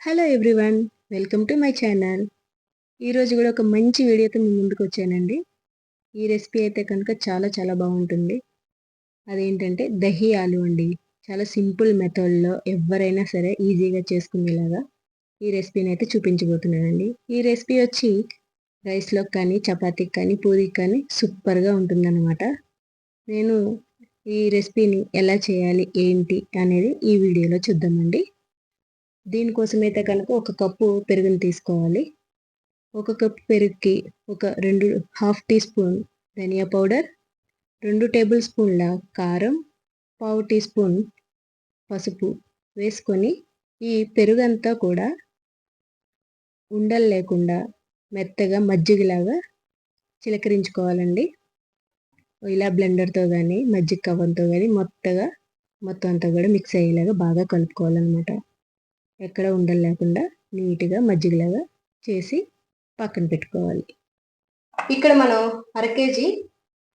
Hello everyone welcome to my channel ఈరోజు కూడా ఒక మంచి వీడియోతో మీ ముందుకు వచ్చానండి. ఈ రెసిపీ అయితే కనుక చాలా చాలా బాగుంటుంది. అదేంటంటే దహి ఆలు అండి. చాలా సింపుల్ మెథడ్లో ఎవరైనా సరే ఈజీగా చేసుకునేలాగా ఈ రెసిపీని అయితే చూపించబోతున్నానండి. ఈ రెసిపీ వచ్చి రైస్లోకి కానీ చపాతీకి కానీ పూరికి కానీ సూపర్గా ఉంటుందన్నమాట. నేను ఈ రెసిపీని ఎలా చేయాలి ఏంటి అనేది ఈ వీడియోలో చూద్దామండి. దీనికోసమైతే కనుక ఒక కప్పు పెరుగుని తీసుకోవాలి. ఒక కప్పు పెరుగుకి ఒక రెండు హాఫ్ టీ స్పూన్ ధనియా పౌడర్ రెండు టేబుల్ స్పూన్ల కారం పావు టీ స్పూన్ పసుపు వేసుకొని ఈ పెరుగంతా కూడా ఉండలు లేకుండా మెత్తగా మజ్జిగలాగా చిలకరించుకోవాలండి. ఇలా బ్లెండర్తో కానీ మజ్జిగ కవ్వంతో కానీ మొత్తగా మొత్తం అంతా కూడా మిక్స్ అయ్యేలాగా బాగా కలుపుకోవాలన్నమాట. ఎక్కడ ఉండలు లేకుండా నీట్గా మజ్జిగలాగా చేసి పక్కన పెట్టుకోవాలి. ఇక్కడ మనం అర కేజీ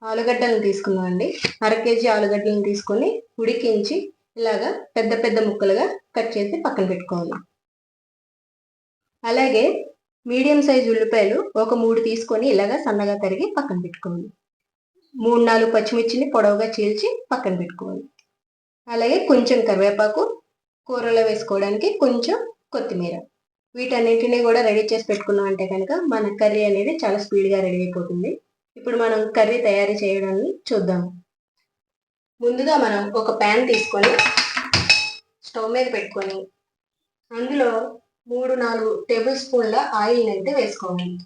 ఆలుగడ్డలను తీసుకున్నాం అండి. అర కేజీ ఆలుగడ్డలను తీసుకొని ఉడికించి ఇలాగా పెద్ద పెద్ద ముక్కలుగా కట్ చేసి పక్కన పెట్టుకోవాలి. అలాగే మీడియం సైజు ఉల్లిపాయలు ఒక మూడు తీసుకొని ఇలాగా సన్నగా తరిగి పక్కన పెట్టుకోవాలి. మూడు నాలుగు పచ్చిమిర్చిని పొడవుగా చీల్చి పక్కన పెట్టుకోవాలి. అలాగే కొంచెం కరివేపాకు కూరలో వేసుకోవడానికి కొంచెం కొత్తిమీర. వీటన్నిటిని కూడా రెడీ చేసి పెట్టుకున్నాం అంటే కనుక మన కర్రీ అనేది చాలా స్పీడ్గా రెడీ అయిపోతుంది. ఇప్పుడు మనం కర్రీ తయారు చేయడాన్ని చూద్దాం. ముందుగా మనం ఒక ప్యాన్ తీసుకొని స్టవ్ మీద పెట్టుకొని అందులో మూడు నాలుగు టేబుల్ స్పూన్ల ఆయిల్ అయితే వేసుకోవాలి.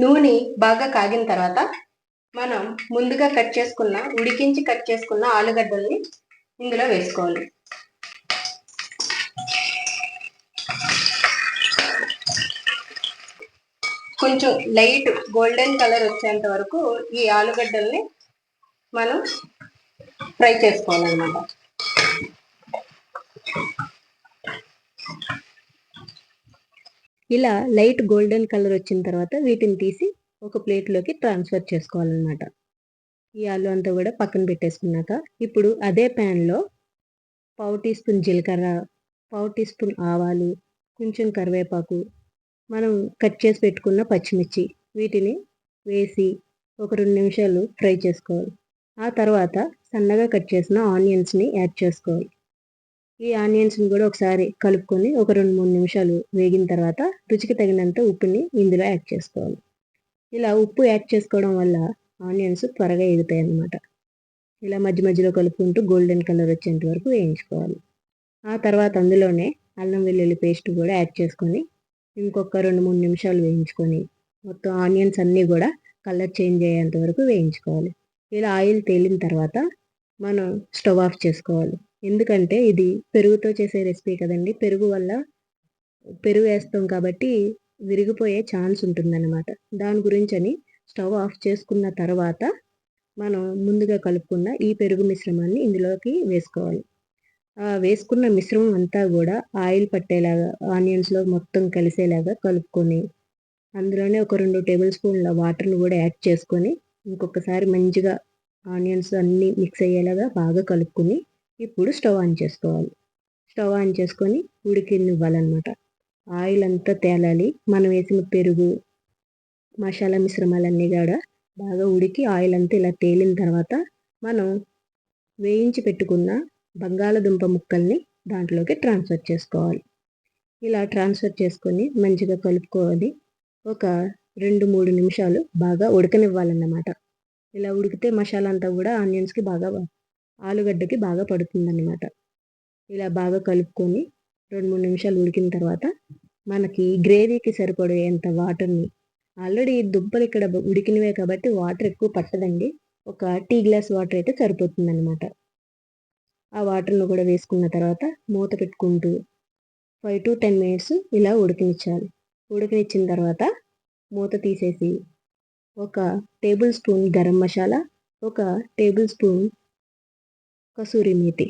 నూనె బాగా కాగిన తర్వాత మనం ముందుగా కట్ చేసుకున్న ఉడికించి కట్ చేసుకున్న ఆలుగడ్డల్ని ఇందులో వేసుకోవాలి. కొంచెం లైట్ గోల్డెన్ కలర్ వచ్చేంత వరకు ఈ ఆలుగడ్డల్ని మనం ఫ్రై చేసుకోవాలన్నమాట. ఇలా లైట్ గోల్డెన్ కలర్ వచ్చిన తర్వాత వీటిని తీసి ఒక ప్లేట్లోకి ట్రాన్స్ఫర్ చేసుకోవాలన్నమాట. ఈ ఆలు అంతా కూడా పక్కన పెట్టేసుకున్నాక ఇప్పుడు అదే ప్యాన్లో పావు టీ స్పూన్ జీలకర్ర పావు టీ స్పూన్ ఆవాలు కొంచెం కరివేపాకు మనం కట్ చేసి పెట్టుకున్న పచ్చిమిర్చి వీటిని వేసి ఒక రెండు నిమిషాలు ఫ్రై చేసుకోవాలి. ఆ తర్వాత సన్నగా కట్ చేసిన ఆనియన్స్ని యాడ్ చేసుకోవాలి. ఈ ఆనియన్స్ని కూడా ఒకసారి కలుపుకొని ఒక రెండు మూడు నిమిషాలు వేగిన తర్వాత రుచికి తగినంత ఉప్పుని ఇందులో యాడ్ చేసుకోవాలి. ఇలా ఉప్పు యాడ్ చేసుకోవడం వల్ల ఆనియన్స్ త్వరగా ఎగుతాయి అన్నమాట. ఇలా మధ్య మధ్యలో కలుపుకుంటూ గోల్డెన్ కలర్ వచ్చేంత వరకు వేయించుకోవాలి. ఆ తర్వాత అందులోనే అల్లం వెల్లుల్లి పేస్ట్ కూడా యాడ్ చేసుకొని ఇంకొక రెండు మూడు నిమిషాలు వేయించుకొని మొత్తం ఆనియన్స్ అన్నీ కూడా కలర్ చేంజ్ అయ్యేంత వరకు వేయించుకోవాలి. ఇలా ఆయిల్ తేలిన తర్వాత మనం స్టవ్ ఆఫ్ చేసుకోవాలి. ఎందుకంటే ఇది పెరుగుతో చేసే రెసిపీ కదండి. పెరుగు వల్ల పెరుగు వేస్తాం కాబట్టి విరిగిపోయే ఛాన్స్ ఉంటుందన్నమాట. దాని గురించి అని స్టవ్ ఆఫ్ చేసుకున్న తర్వాత మనం ముందుగా కలుపుకున్న ఈ పెరుగు మిశ్రమాన్ని ఇందులోకి వేసుకోవాలి. వేసుకున్న మిశ్రమం అంతా కూడా ఆయిల్ పట్టేలాగా ఆనియన్స్లో మొత్తం కలిసేలాగా కలుపుకొని అందులోనే ఒక రెండు టేబుల్ స్పూన్ల వాటర్ని కూడా యాడ్ చేసుకొని ఇంకొకసారి మంచిగా ఆనియన్స్ అన్నీ మిక్స్ అయ్యేలాగా బాగా కలుపుకొని ఇప్పుడు స్టవ్ ఆన్ చేసుకోవాలి. స్టవ్ ఆన్ చేసుకొని ఉడికినివ్వాలన్నమాట ఆయిల్ అంతా తేలాలి. మనం వేసిన పెరుగు మసాలా మిశ్రమాలన్నీ కూడా బాగా ఉడికి ఆయిల్ అంతా ఇలా తేలిన తర్వాత మనం వేయించి పెట్టుకున్న బంగాళదుంప ముక్కల్ని దాంట్లోకి ట్రాన్స్ఫర్ చేసుకోవాలి. ఇలా ట్రాన్స్ఫర్ చేసుకొని మంచిగా కలుపుకోవాలి. ఒక రెండు మూడు నిమిషాలు బాగా ఉడకనివ్వాలన్నమాట. ఇలా ఉడికితే మసాలా అంతా కూడా ఆనియన్స్కి బాగా ఆలుగడ్డకి బాగా పడుతుందన్నమాట. ఇలా బాగా కలుపుకొని రెండు మూడు నిమిషాలు ఉడికిన తర్వాత మనకి గ్రేవీకి సరిపడేంత వాటర్ని ఆల్రెడీ దుబ్బలు ఇక్కడ ఉడికినవే కాబట్టి వాటర్ ఎక్కువ పట్టదండి. ఒక టీ గ్లాస్ వాటర్ అయితే సరిపోతుందన్నమాట. ఆ వాటర్ను కూడా వేసుకున్న తర్వాత మూత పెట్టుకుంటూ ఫైవ్ టు టెన్ మినిట్స్ ఇలా ఉడికినిచ్చాలి. ఉడికినిచ్చిన తర్వాత మూత తీసేసి ఒక టేబుల్ స్పూన్ గరం మసాలా ఒక టేబుల్ స్పూన్ కసూరి మేతి.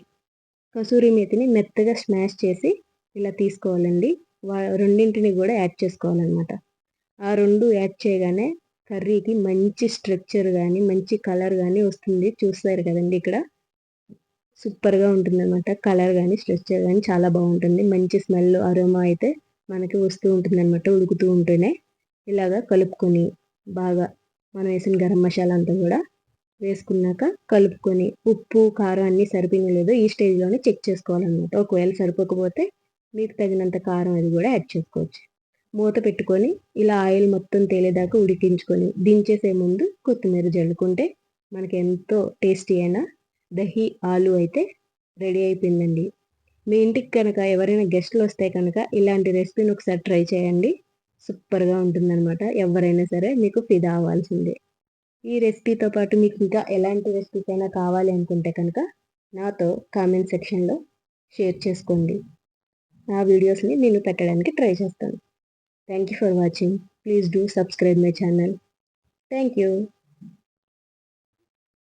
కసూరి మేతిని మెత్తగా స్మాష్ చేసి ఇలా తీసుకోవాలండి. రెండింటిని కూడా యాడ్ చేసుకోవాలన్నమాట. ఆ రెండు యాడ్ చేయగానే కర్రీకి మంచి స్ట్రక్చర్ కానీ మంచి కలర్ కానీ వస్తుంది. చూస్తారు కదండి ఇక్కడ? సూపర్గా ఉంటుందన్నమాట. కలర్ కానీ స్ట్రక్చర్ కానీ చాలా బాగుంటుంది. మంచి స్మెల్ అరోమా అయితే మనకి వస్తూ ఉంటుందన్నమాట ఉడుకుతూ ఉంటేనే. ఇలాగా కలుపుకొని బాగా మనం వేసిన గరం మసాలా అంతా కూడా వేసుకున్నాక కలుపుకొని ఉప్పు కారం అన్నీ సరిపోయిన లేదో ఈ స్టేజ్లోనే చెక్ చేసుకోవాలన్నమాట. ఒకవేళ సరిపోకపోతే మీకు తగినంత కారం అది కూడా యాడ్ చేసుకోవచ్చు. మూత పెట్టుకొని ఇలా ఆయిల్ మొత్తం తేలేదాకా ఉడికించుకొని దించేసే ముందు కొత్తిమీర జల్లుకుంటే మనకి ఎంతో టేస్టీ అయిన దహి ఆలు అయితే రెడీ అయిపోయిందండి. మీ ఇంటికి కనుక ఎవరైనా గెస్ట్లు వస్తే కనుక ఇలాంటి రెసిపీని ఒకసారి ట్రై చేయండి. సూపర్గా ఉంటుందన్నమాట. ఎవరైనా సరే మీకు ఫిదా అవ్వాల్సిందే. ఈ రెసిపీతో పాటు మీకు ఇంకా ఎలాంటి రెసిపీస్ అయినా కావాలి అనుకుంటే కనుక నాతో కామెంట్ సెక్షన్లో షేర్ చేసుకోండి. ఆ వీడియోస్ని నేను పెట్టడానికి ట్రై చేస్తాను. Thank you for watching please do subscribe my channel thank you